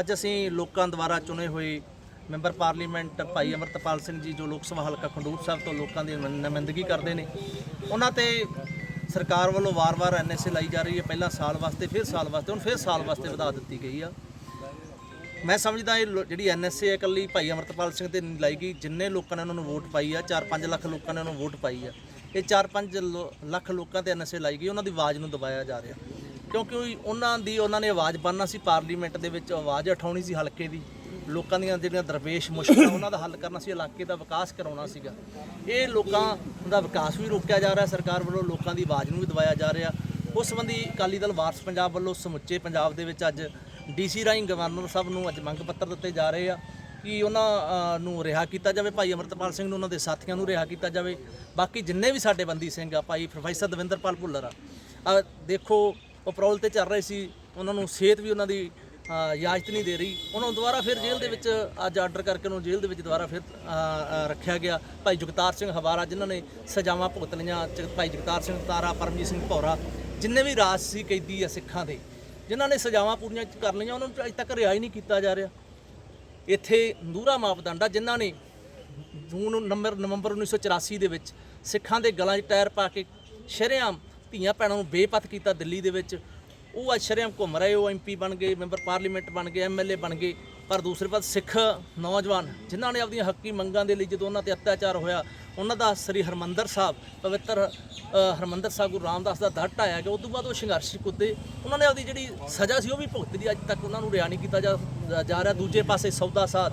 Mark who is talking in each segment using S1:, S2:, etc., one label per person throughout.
S1: ਅੱਜ ਅਸੀਂ ਲੋਕਾਂ ਦੁਆਰਾ ਚੁਣੇ ਹੋਏ ਮੈਂਬਰ ਪਾਰਲੀਮੈਂਟ ਭਾਈ ਅਮਰਤਪਾਲ ਸਿੰਘ ਜੀ ਜੋ ਲੋਕ ਸਭਾ ਹਲਕਾ ਖੰਡੂਰ ਸਾਹਿਬ ਤੋਂ ਲੋਕਾਂ ਦੀ ਨੁਮਾਇੰਦਗੀ ਕਰਦੇ ਨੇ, ਉਹਨਾਂ ਤੇ ਸਰਕਾਰ ਵੱਲੋਂ ਵਾਰ-ਵਾਰ ਐਨਐਸਏ ਲਾਈ ਜਾ ਰਹੀ ਹੈ। ਪਹਿਲਾਂ ਸਾਲ ਵਾਸਤੇ, ਫਿਰ ਸਾਲ ਵਾਸਤੇ, ਹੁਣ ਫਿਰ ਸਾਲ ਵਾਸਤੇ ਵਧਾ ਦਿੱਤੀ ਗਈ ਆ। ਮੈਂ ਸਮਝਦਾ ਇਹ ਲੋ- ਜਿਹੜੀ ਐਨਐਸਏ ਹੈ, ਇਕੱਲੀ ਭਾਈ ਅਮਰਤਪਾਲ ਸਿੰਘ ਤੇ ਨਹੀਂ ਲਾਈ ਗਈ, ਜਿੰਨੇ ਲੋਕਾਂ ਨੇ ਉਹਨਾਂ ਨੂੰ ਵੋਟ ਪਾਈ ਆ 4-5 ਲੱਖ ਲੋਕਾਂ ਨੇ ਉਹਨਾਂ ਨੂੰ ਵੋਟ ਪਾਈ ਆ। ਇਹ 4-5 ਲੱਖ ਲੋਕਾਂ ਤੇ ਐਨਐਸਏ ਲਾਈ ਗਈ, ਉਹਨਾਂ ਦੀ ਆਵਾਜ਼ ਨੂੰ ਦਬਾਇਆ ਜਾ ਰਿਹਾ। ਕਿਉਂਕਿ ਉਹਨਾਂ ਦੀ ਉਹਨਾਂ ਨੇ ਆਵਾਜ਼ ਬਣਨਾ ਸੀ, ਪਾਰਲੀਮੈਂਟ ਦੇ ਵਿੱਚ ਆਵਾਜ਼ ਉਠਾਉਣੀ ਸੀ ਹਲਕੇ ਦੀ। ਲੋਕਾਂ ਦੀਆਂ ਜਿਹੜੀਆਂ ਦਰਵੇਸ਼ ਮੁਸ਼ਕਲਾਂ, ਉਹਨਾਂ ਦਾ ਹੱਲ ਕਰਨਾ ਸੀ, ਇਲਾਕੇ ਦਾ ਵਿਕਾਸ ਕਰਾਉਣਾ ਸੀਗਾ। ਇਹ ਲੋਕਾਂ ਦਾ ਵਿਕਾਸ ਵੀ ਰੋਕਿਆ ਜਾ ਰਿਹਾ, ਸਰਕਾਰ ਵੱਲੋਂ ਲੋਕਾਂ ਦੀ ਆਵਾਜ਼ ਨੂੰ ਵੀ ਦਬਾਇਆ ਜਾ ਰਿਹਾ। ਉਸ ਸੰਬੰਧੀ ਅਕਾਲੀ ਦਲ ਵਾਰਸ ਪੰਜਾਬ ਵੱਲੋਂ ਸਮੁੱਚੇ ਪੰਜਾਬ ਦੇ ਵਿੱਚ ਅੱਜ ਡੀਸੀ ਰਾਹੀਂ ਗਵਰਨਰ ਸਾਹਿਬ ਨੂੰ ਅੱਜ ਮੰਗ ਪੱਤਰ ਦਿੱਤੇ ਜਾ ਰਹੇ ਆ ਕਿ ਉਹਨਾਂ ਨੂੰ ਰਿਹਾ ਕੀਤਾ ਜਾਵੇ। ਭਾਈ ਅਮਰਤਪਾਲ ਸਿੰਘ ਨੂੰ ਉਹਨਾਂ ਦੇ ਸਾਥੀਆਂ ਨੂੰ ਰਿਹਾ ਕੀਤਾ ਜਾਵੇ। ਬਾਕੀ ਜਿੰਨੇ ਵੀ ਸਾਡੇ ਬੰਦੀ ਸਿੰਘ ਆ, ਭਾਈ ਪ੍ਰੋਫੈਸਰ ਦਵਿੰਦਰਪਾਲ ਭੁੱਲਰ ਆ। ਦੇਖੋ ਉਹ ਪ੍ਰੋਲ ਤੇ ਚੱਲ ਰਹੇ ਸੀ, ਉਹਨਾਂ ਨੂੰ ਸਿਹਤ ਵੀ ਉਹਨਾਂ ਦੀ ਇਜਾਜ਼ਤ ਨਹੀਂ ਦੇ ਰਹੀ। ਉਹਨਾਂ ਨੂੰ ਦੁਬਾਰਾ ਫਿਰ ਜੇਲ੍ਹ ਦੇ ਵਿੱਚ, ਅੱਜ ਆਰਡਰ ਕਰਕੇ ਉਹਨੂੰ ਜੇਲ੍ਹ ਦੇ ਵਿੱਚ ਦੁਬਾਰਾ ਫਿਰ ਰੱਖਿਆ ਗਿਆ। ਭਾਈ ਜਗਤਾਰ ਸਿੰਘ ਹਵਾਰਾ, ਜਿਨ੍ਹਾਂ ਨੇ ਸਜ਼ਾਵਾਂ ਭੁਗਤ ਲਈਆਂ ਜ- ਭਾਈ ਜਗਤਾਰ ਸਿੰਘ ਤਾਰਾ, ਪਰਮਜੀਤ ਸਿੰਘ ਭੌਰਾ, ਜਿੰਨੇ ਵੀ ਰਾਜ ਸੀ, ਕੈਦੀ ਆ, ਸਿੱਖਾਂ ਦੇ, ਜਿਨ੍ਹਾਂ ਨੇ ਸਜ਼ਾਵਾਂ ਪੂਰੀਆਂ ਕਰ ਲਈਆਂ, ਉਹਨਾਂ ਨੂੰ ਅਜੇ ਤੱਕ ਰਿਹਾ ਹੀ ਨਹੀਂ ਕੀਤਾ ਜਾ ਰਿਹਾ। ਇੱਥੇ ਦੂਰਾ ਮਾਪਦੰਡ ਆ, ਜਿਨ੍ਹਾਂ ਨੇ ਜੂਨ ਨੰਬਰ, ਨਵੰਬਰ 1984 ਦੇ ਵਿੱਚ ਸਿੱਖਾਂ ਦੇ ਗਲਾਂ 'ਚ ਟਾਇਰ ਪਾ ਕੇ ਸ਼ਰੇਆਮ ਧੀਆਂ ਭੈਣਾਂ ਨੂੰ ਬੇਪਤ ਕੀਤਾ ਦਿੱਲੀ ਦੇ ਵਿੱਚ। ਉਹ ਅੱਜ ਸ਼ਰੇਆਮ ਘੁੰਮ ਰਹੇ ਉਹ ਐਮਪੀ ਬਣ ਗਏ ਮੈਂਬਰ ਪਾਰਲੀਮੈਂਟ ਬਣ ਗਏ ਐਮਐਲਏ ਬਣ ਗਏ। ਪਰ ਦੂਸਰੇ ਪਾਸੇ ਸਿੱਖ ਨੌਜਵਾਨ ਜਿਨ੍ਹਾਂ ਨੇ ਆਪਣੀਆਂ ਹੱਕੀ ਮੰਗਾਂ ਦੇ ਲਈ ਜਦੋਂ ਉਹਨਾਂ ਤੇ ਅਤਿਆਚਾਰ ਹੋਇਆ ਉਹਨਾਂ ਦਾ ਸ੍ਰੀ ਹਰਮੰਦਰ ਸਾਹਿਬ ਪਵਿੱਤਰ ਅ, ਹਰਮੰਦਰ ਸਾਹਿਬ ਗੁਰੂ ਰਾਮਦਾਸ ਦਾ ਦਰ ਢਾਇਆ ਗਿਆ। ਉਸ ਤੋਂ ਬਾਅਦ ਉਹ ਸੰਘਰਸ਼ ਕੁੱਦੇ। ਉਹਨਾਂ ਨੇ ਆਪਦੀ ਜਿਹੜੀ ਸਜ਼ਾ ਸੀ ਉਹ ਵੀ ਭੁਗਤ ਲਈ ਅੱਜ ਤੱਕ ਉਹਨਾਂ ਨੂੰ ਰਿਆ ਨਹੀਂ ਕੀਤਾ ਜਾ ਜਾ ਰਿਹਾ। ਦੂਜੇ ਪਾਸੇ ਸੌਦਾ ਸਾਧ।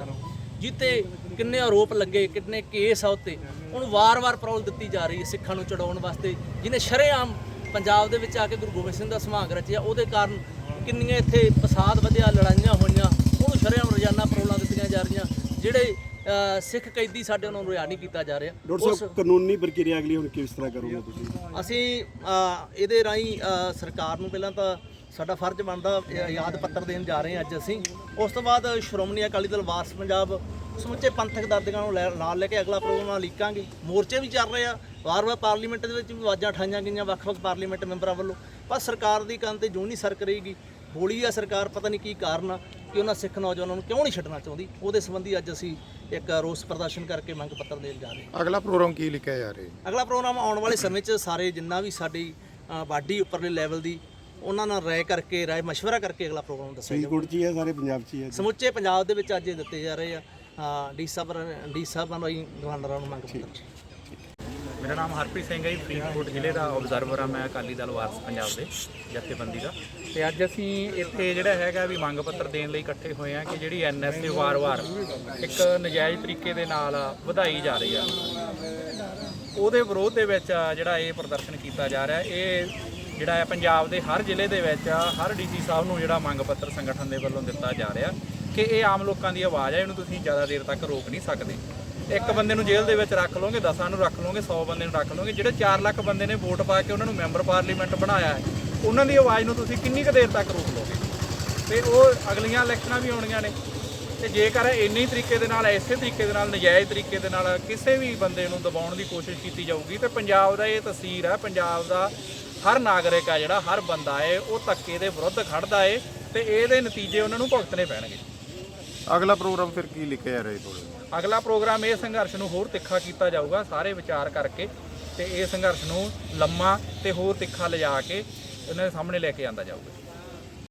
S1: ਜਿੱਤੇ ਕਿੰਨੇ ਆਰੋਪ ਲੱਗੇ ਕਿੰਨੇ ਕੇਸ ਆ ਉੱਤੇ। ਉਹਨੂੰ ਵਾਰ-ਵਾਰ ਪ੍ਰੋਲ ਦਿੱਤੀ ਜਾ ਰਹੀ ਹੈ ਸਿੱਖਾਂ ਨੂੰ ਚੜਾਉਣ ਵਾਸਤੇ। ਜਿਹਨੇ ਸ਼ਰੇਆਮ ਪੰਜਾਬ ਦੇ ਵਿੱਚ ਆ ਕੇ ਗੁਰੂ ਗੋਬਿੰਦ ਸਿੰਘ ਦਾ ਸਮਾਗਮ ਰਚਿਆ ਉਹਦੇ ਕਾਰਨ ਕਿੰਨੀਆਂ ਇੱਥੇ ਫਸਾਦ ਵਧਿਆ ਲੜਾਈਆਂ ਹੋਈਆਂ। ਉਹਨੂੰ ਸ਼ਰੇਆਮ ਰੋਜ਼ਾਨਾ ਪ੍ਰੋਲਾਂ ਦਿੱਤੀਆਂ ਜਾ ਰਹੀਆਂ ਜਿਹੜੇ ਸਿੱਖ ਕੈਦੀ ਸਾਡੇ ਉਹਨਾਂ ਨੂੰ ਰਿਆ ਨਹੀਂ ਕੀਤਾ ਜਾ ਰਿਹਾ।
S2: ਡਾਕਟਰ ਸਾਹਿਬ ਕਾਨੂੰਨੀ ਪ੍ਰਕਿਰਿਆ ਅਗਲੀ ਹੁਣ ਕਿਸ ਤਰ੍ਹਾਂ ਕਰੋਗੇ ਤੁਸੀਂ?
S1: ਅਸੀਂ ਇਹਦੇ ਰਾਹੀਂ ਸਰਕਾਰ ਨੂੰ ਪਹਿਲਾਂ ਤਾਂ ਸਾਡਾ ਫਰਜ਼ ਬਣਦਾ ਯਾਦ ਪੱਤਰ ਦੇਣ ਜਾ ਰਹੇ ਹਾਂ ਅੱਜ ਅਸੀਂ। ਉਸ ਤੋਂ ਬਾਅਦ ਸ਼੍ਰੋਮਣੀ ਅਕਾਲੀ ਦਲ ਵਾਰਸ ਪੰਜਾਬ ਸਮੁੱਚੇ ਪੰਥਕ ਦਰਦਗਾਂ ਨੂੰ ਲੈ- ਨਾਲ ਲੈ ਕੇ ਅਗਲਾ ਪ੍ਰੋਗਰਾਮ ਲੀਕਾਂਗੇ। ਮੋਰਚੇ ਵੀ ਚੱਲ ਰਹੇ ਆ। ਵਾਰ-ਵਾਰ ਪਾਰਲੀਮੈਂਟ ਦੇ ਵਿੱਚ ਵੀ ਆਵਾਜ਼ਾਂ ਉਠਾਈਆਂ ਗਈਆਂ ਵੱਖ-ਵੱਖ ਪਾਰਲੀਮੈਂਟ ਮੈਂਬਰਾਂ ਵੱਲੋਂ। ਪਰ ਸਰਕਾਰ ਦੀ ਕੰਨ ਤੇ ਜੂੰ ਨਹੀਂ ਸਰਕ ਰਹੀਗੀ। ਬੋਲੀ ਆ ਸਰਕਾਰ ਪਤਾ ਨਹੀਂ ਕੀ ਕਾਰਨ ਆ ਕਿ ਉਹਨਾਂ ਸਿੱਖ ਨੌਜਵਾਨਾਂ ਨੂੰ ਕਿਉਂ ਨਹੀਂ ਛੱਡਣਾ ਚਾਹੁੰਦੀ। ਉਹਦੇ ਸੰਬੰਧੀ ਅੱਜ ਅਸੀਂ ਇੱਕ ਰੋਸ ਪ੍ਰਦਰਸ਼ਨ ਕਰਕੇ ਮੰਗ ਪੱਤਰ ਦੇਣ ਜਾ ਰਹੇ ਹਾਂ।
S3: ਅਗਲਾ ਪ੍ਰੋਗਰਾਮ ਕੀ ਲਿਖਿਆ ਜਾ ਰਿਹਾ
S1: ਅਗਲਾ ਪ੍ਰੋਗਰਾਮ ਆਉਣ ਵਾਲੇ ਸਮੇਂ 'ਚ ਸਾਰੇ ਜਿੰਨਾ ਵੀ ਸਾਡੀ ਬਾਡੀ ਉੱਪਰਲੇ ਲੈਵਲ ਦੀ ਉਹਨਾਂ ਨਾਲ ਰਾਏ ਕਰਕੇ ਰਾਏ ਮਸ਼ਵਰਾ ਕਰਕੇ ਅਗਲਾ ਪ੍ਰੋਗਰਾਮ ਦੱਸਿਆ ਜਾਊਗਾ।
S2: ਫਰੀਦਕੋਟ 'ਚ ਹੀ ਹੈ ਸਾਰੇ ਪੰਜਾਬ 'ਚ ਹੀ ਹੈ
S1: ਸਮੁੱਚੇ ਪੰਜਾਬ ਦੇ ਵਿੱਚ ਅੱਜ ਇਹ ਦਿੱਤੇ ਜਾ ਰਹੇ ਆ। ਅ, ਡੀ ਸਾਹਿਬ ਡੀ ਸਾਹਿਬਾਂ ਨੂੰ ਅਸੀਂ ਗਵਰਨਰਾਂ ਨੂੰ ਮੰਗ ਪੱਤਰ।
S4: ਮੇਰਾ ਨਾਮ ਹਰਪ੍ਰੀਤ ਸਿੰਘ ਹੈ ਜੀ ਫਰੀਦਕੋਟ ਜ਼ਿਲ੍ਹੇ ਦਾ ਆਬਜ਼ਰਵਰ ਆ। ਮੈਂ ਅਕਾਲੀ ਦਲ ਵਾਰਸ ਪੰਜਾਬ ਦੇ ਜਥੇਬੰਦੀ ਦਾ। ਤੇ ਅੱਜ ਅਸੀਂ ਇੱਥੇ ਜਿਹੜਾ ਹੈਗਾ ਵੀ ਮੰਗ ਪੱਤਰ ਦੇਣ ਲਈ ਇਕੱਠੇ ਹੋਏ ਆ ਕਿ ਜਿਹੜੀ ਐਨਐਸਏ ਵਾਰ-ਵਾਰ ਇੱਕ ਨਜਾਇਜ਼ ਤਰੀਕੇ ਦੇ ਨਾਲ ਵਧਾਈ ਜਾ ਰਹੀ ਆ। ਉਹਦੇ ਵਿਰੋਧ ਦੇ ਵਿੱਚ ਜਿਹੜਾ ਇਹ ਪ੍ਰਦਰਸ਼ਨ ਕੀਤਾ ਜਾ ਰਿਹਾ ਇਹ ਜਿਹੜਾ ਹੈ ਪੰਜਾਬ ਦੇ ਹਰ ਜ਼ਿਲ੍ਹੇ ਦੇ ਵਿੱਚ ਹਰ ਡੀਸੀ ਸਾਹਿਬ ਨੂੰ ਜਿਹੜਾ ਮੰਗ ਪੱਤਰ ਸੰਗਠਨ ਦੇ ਵੱਲੋਂ ਦਿੱਤਾ ਜਾ ਰਿਹਾ ਕਿ ਇਹ ਆਮ ਲੋਕਾਂ ਦੀ ਆਵਾਜ਼ ਹੈ ਇਹਨੂੰ ਤੁਸੀਂ ਜ਼ਿਆਦਾ ਦੇਰ ਤੱਕ ਰੋਕ ਨਹੀਂ ਸਕਦੇ। ਇੱਕ ਬੰਦੇ ਨੂੰ ਜੇਲ੍ਹ ਦੇ ਵਿੱਚ ਰੱਖ ਲਓਗੇ 10 ਨੂੰ ਰੱਖ ਲਓਗੇ 100 ਬੰਦੇ ਨੂੰ ਰੱਖ ਲਓਗੇ, ਜਿਹੜੇ 4 ਲੱਖ ਬੰਦੇ ਨੇ ਵੋਟ ਪਾ ਕੇ ਉਹਨਾਂ ਨੂੰ ਮੈਂਬਰ ਪਾਰਲੀਮੈਂਟ ਬਣਾਇਆ ਹੈ, ਉਹਨਾਂ ਦੀ ਆਵਾਜ਼ ਨੂੰ ਤੁਸੀਂ ਕਿੰਨੀ ਕੁ ਦੇਰ ਤੱਕ ਰੋਕ ਲਓਗੇ? ਤੇ ਉਹ ਅਗਲੀਆਂ ਇਲੈਕਸ਼ਨਾਂ ਵੀ ਆਉਣੀਆਂ ਨੇ। ਤੇ ਜੇਕਰ ਇੰਨੇ ਹੀ ਤਰੀਕੇ ਦੇ ਨਾਲ ਐਸੇ ਤਰੀਕੇ ਦੇ ਨਾਲ, ਨਜਾਇਜ਼ ਤਰੀਕੇ ਦੇ ਨਾਲ ਕਿਸੇ ਵੀ ਬੰਦੇ ਨੂੰ ਦਬਾਉਣ ਦੀ ਕੋਸ਼ਿਸ਼ ਕੀਤੀ ਜਾਊਗੀ, ਤੇ ਪੰਜਾਬ ਦਾ ਇਹ ਤਸਵੀਰ ਹੈ, ਪੰਜਾਬ ਦਾ ਹਰ ਨਾਗਰਿਕ ਆ ਜਿਹੜਾ ਹਰ ਬੰਦਾ ਹੈ ਉਹ ਧੱਕੇ ਦੇ ਵਿਰੁੱਧ ਖੜਦਾ ਹੈ ਤੇ ਇਹਦੇ ਨਤੀਜੇ ਉਹਨਾਂ ਨੂੰ ਭੁਗਤਣੇ ਪੈਣਗੇ।
S3: ਅਗਲਾ ਪ੍ਰੋਗਰਾਮ ਫਿਰ ਕੀ ਲਿਖਿਆ ਜਾ ਰਿਹਾ ਤੁਹਾਡੇ
S4: ਅਗਲਾ ਪ੍ਰੋਗਰਾਮ ਇਹ ਸੰਘਰਸ਼ ਨੂੰ ਹੋਰ ਤਿੱਖਾ ਕੀਤਾ ਜਾਊਗਾ ਸਾਰੇ ਵਿਚਾਰ ਕਰਕੇ ਤੇ ਇਹ ਸੰਘਰਸ਼ ਨੂੰ ਲੰਮਾ ਤੇ ਹੋਰ ਤਿੱਖਾ ਲਿਜਾ ਕੇ ਇਹਨਾਂ ਦੇ ਸਾਹਮਣੇ ਲੈ ਕੇ ਆਂਦਾ ਜਾਊਗਾ।